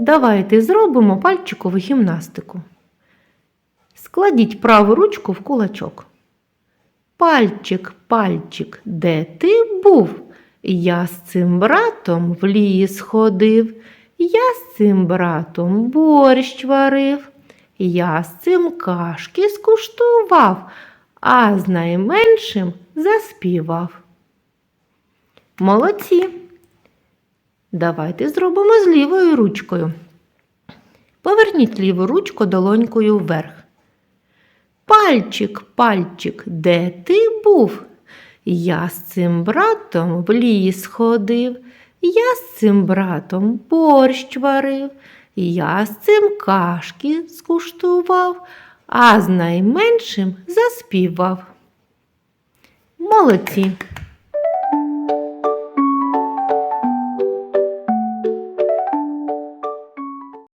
давайте зробимо пальчикову гімнастику. Складіть праву ручку в кулачок. Пальчик, пальчик, де ти був? Я з цим братом в ліс ходив, я з цим братом борщ варив, я з цим кашки скуштував, а з найменшим заспівав. Молодці! Давайте зробимо з лівою ручкою. Поверніть ліву ручку долонькою вверх. Пальчик, пальчик, де ти був? Я з цим братом в ліс ходив, я з цим братом борщ варив, я з цим кашки скуштував, а з найменшим заспівав. Молодці!